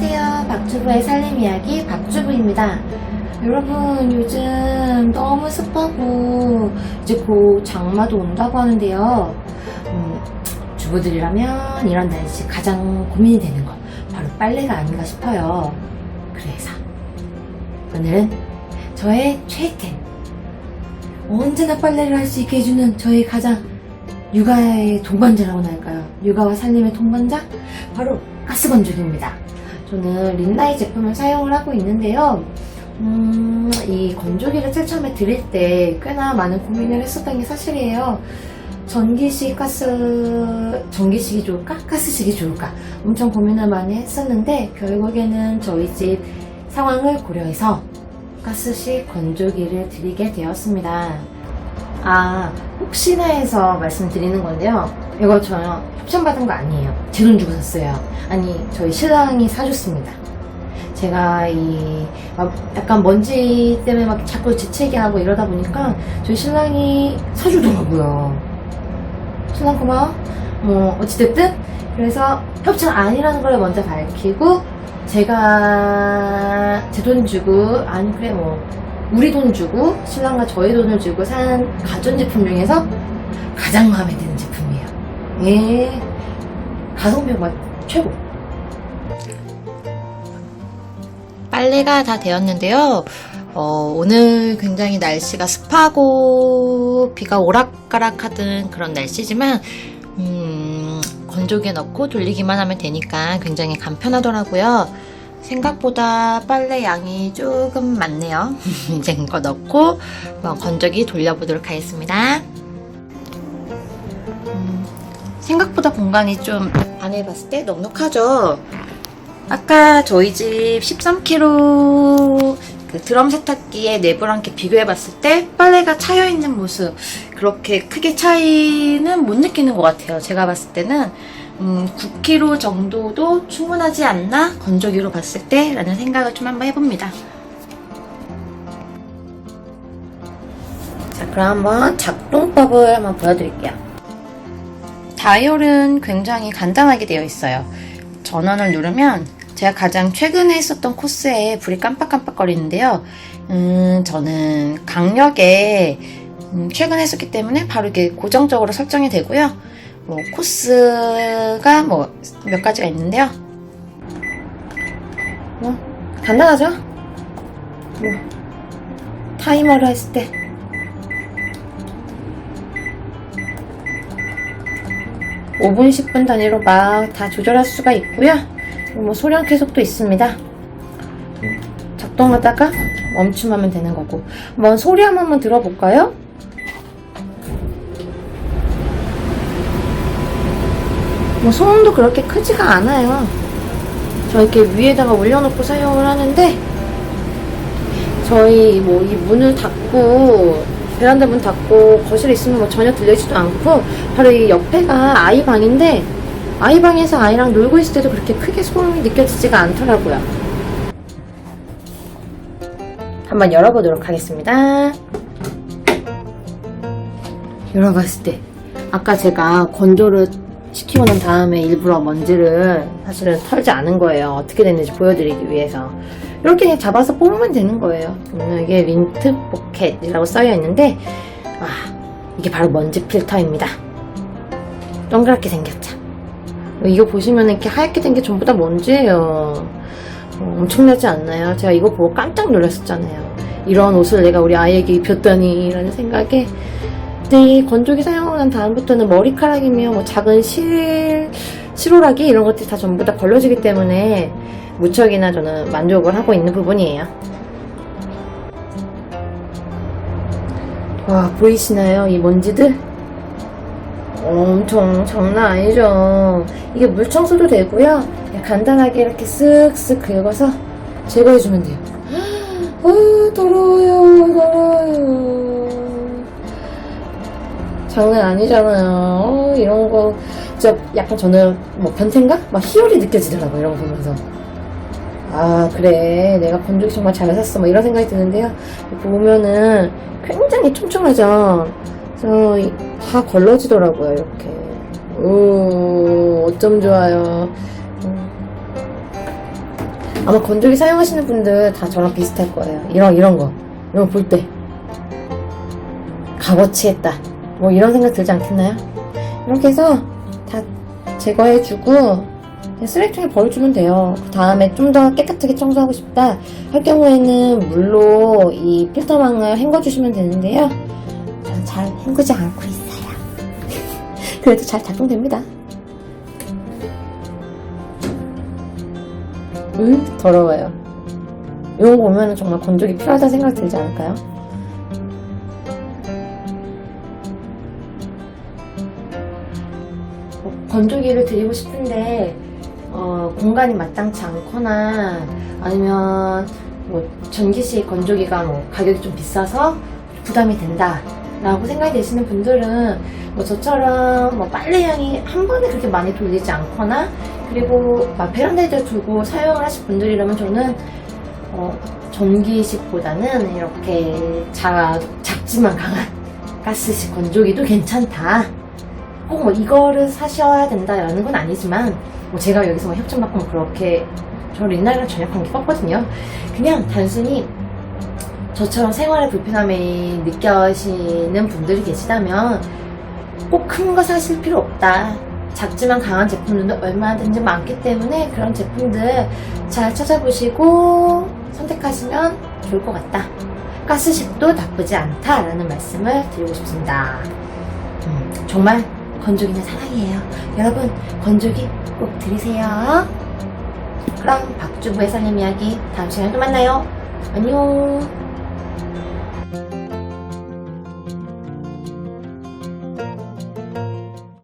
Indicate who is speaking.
Speaker 1: 안녕하세요. 박주부의 살림 이야기 박주부입니다. 여러분, 요즘 너무 습하고, 이제 곧 장마도 온다고 하는데요. 음, 주부들이라면 이런 날씨 가장 고민이 되는 건 바로 빨래가 아닌가 싶어요. 그래서, 오늘은 저의 최애템. 언제나 빨래를 할 수 있게 해주는 저의 가장 육아의 동반자라고 할까요? 육아와 살림의 동반자? 바로 가스건조기입니다. 저는 린나이 제품을 사용을 하고 있는데요. 음, 이 건조기를 제일 처음에 드릴 때 꽤나 많은 고민을 했었던 게 사실이에요. 전기식 가스, 전기식이 좋을까? 가스식이 좋을까? 엄청 고민을 많이 했었는데, 결국에는 저희 집 상황을 고려해서 가스식 건조기를 드리게 되었습니다. 아, 혹시나 해서 말씀드리는 건데요. 이거 저 협찬 받은 거 아니에요. 제 돈 주고 샀어요. 아니, 저희 신랑이 사줬습니다. 제가 이, 막 약간 먼지 때문에 막 자꾸 재채기 하고 이러다 보니까 저희 신랑이 사주더라고요. 신랑 고마워. 뭐, 어찌됐든. 그래서 협찬 아니라는 걸 먼저 밝히고, 제가 제 돈 주고, 아니, 그래, 뭐, 우리 돈 주고 신랑과 저희 돈을 주고 산 가전제품 중에서 가장 마음에 드는 제품이에요. 예. 가성비 막 최고.
Speaker 2: 빨래가 다 되었는데요. 어, 오늘 굉장히 날씨가 습하고 비가 오락가락 하던 그런 날씨지만 음, 건조기에 넣고 돌리기만 하면 되니까 굉장히 간편하더라고요. 생각보다 빨래 양이 조금 많네요. 이제 이거 넣고 건조기 돌려보도록 하겠습니다. 음, 생각보다 공간이 좀 안에 봤을 때 넉넉하죠? 아까 저희 집 13kg 그 드럼 세탁기의 내부랑 이렇게 비교해봤을 때 빨래가 차여있는 모습 그렇게 크게 차이는 못 느끼는 것 같아요. 제가 봤을 때는 음, 9kg 정도도 충분하지 않나 건조기로 봤을 때 라는 생각을 좀 한번 해봅니다.
Speaker 1: 자, 그럼 한번 작동법을 한번 보여드릴게요.
Speaker 2: 다이얼은 굉장히 간단하게 되어 있어요. 전원을 누르면 제가 가장 최근에 했었던 코스에 불이 깜빡깜빡거리는데요. 음, 저는 강력에 음, 최근에 했었기 때문에 바로 이게 고정적으로 설정이 되고요. 뭐 코스가 뭐 몇 가지가 있는데요.
Speaker 1: 뭐, 간단하죠? 뭐, 타이머를 했을 때. (5분) (10분) 단위로 막 다 조절할 수가 있고요 뭐 소량 계속도 있습니다 작동하다가 멈춤하면 되는 거고 한번 소리 한 번만 들어볼까요? 뭐 소음도 그렇게 크지가 않아요 저 이렇게 위에다가 올려놓고 사용을 하는데 저희 뭐 이 문을 닫고 베란다 문 닫고 거실에 있으면 뭐 전혀 들리지도 않고 바로 이 옆에가 아이 방인데 아이 방에서 아이랑 놀고 있을 때도 그렇게 크게 소음이 느껴지지가 않더라고요. 한번 열어보도록 하겠습니다. 열어봤을 때 아까 제가 건조를 시키고 난 다음에 일부러 먼지를 사실은 털지 않은 거예요. 어떻게 됐는지 보여드리기 위해서. 이렇게 그냥 잡아서 뽑으면 되는 거예요. 이게 린트 포켓이라고 써여 있는데, 아, 이게 바로 먼지 필터입니다. 동그랗게 생겼죠. 이거 보시면 이렇게 하얗게 된 게 전부 다 먼지예요. 어, 엄청나지 않나요? 제가 이거 보고 깜짝 놀랐었잖아요. 이런 옷을 내가 우리 아이에게 입혔다니, 라는 생각에. 근데 이 건조기 난 다음부터는 머리카락이며 뭐 작은 실, 실오라기 이런 것들이 다 전부 다 걸러지기 때문에 무척이나 저는 만족을 하고 있는 부분이에요. 와, 보이시나요? 이 먼지들? 엄청 장난 아니죠. 이게 물 청소도 되고요. 간단하게 이렇게 쓱쓱 긁어서 제거해주면 돼요. 아, 더러워요, 더러워요. 장난 아니잖아요. 어, 이런 거, 진짜 약간 저는 뭐 변태인가? 막 희열이 느껴지더라고요, 이런 거 보면서. 아, 그래. 내가 건조기 정말 잘 샀어. 뭐 이런 생각이 드는데요. 보면은 굉장히 촘촘하죠. 그래서 이- 다 걸러지더라고요, 이렇게. 오, 어쩜 좋아요. 음. 아마 건조기 사용하시는 분들 다 저랑 비슷할 거예요. 이런, 이런 거. 이런 거 볼 때. 값어치했다. 뭐 이런 생각 들지 않겠나요? 이렇게 해서 다 제거해주고 쓰레기통에 버려주면 돼요. 그 다음에 좀 더 깨끗하게 청소하고 싶다 할 경우에는 물로 이 필터망을 헹궈주시면 되는데요. 잘 헹구지 않고 있어요. 그래도 잘 작동됩니다. 음, 더러워요. 이거 보면 정말 건조기 필요하다 생각 들지 않을까요? 건조기를 드리고 싶은데 어, 공간이 마땅치 않거나 아니면 뭐 전기식 건조기가 뭐 가격이 좀 비싸서 부담이 된다 라고 생각이 되시는 분들은 뭐 저처럼 뭐 빨래량이 한 번에 그렇게 많이 돌리지 않거나 그리고 막 베란다에 두고 사용을 하실 분들이라면 저는 어, 전기식보다는 이렇게 작, 작지만 강한 가스식 건조기도 괜찮다 꼭 뭐 이거를 사셔야 된다라는 건 아니지만 뭐 제가 여기서 뭐 협찬받고 뭐 그렇게 저를 옛날이랑 전혀 관계가 없거든요. 그냥 단순히 저처럼 생활에 불편함이 느껴지는 분들이 계시다면 꼭 큰 거 사실 필요 없다. 작지만 강한 제품들도 얼마든지 많기 때문에 그런 제품들 잘 찾아보시고 선택하시면 좋을 것 같다. 가스식도 나쁘지 않다라는 말씀을 드리고 싶습니다. 음, 정말 건조기는 사랑이에요. 여러분, 건조기 꼭 들으세요. 그럼 박주부의 살림 이야기 다음 시간에 또 만나요. 안녕.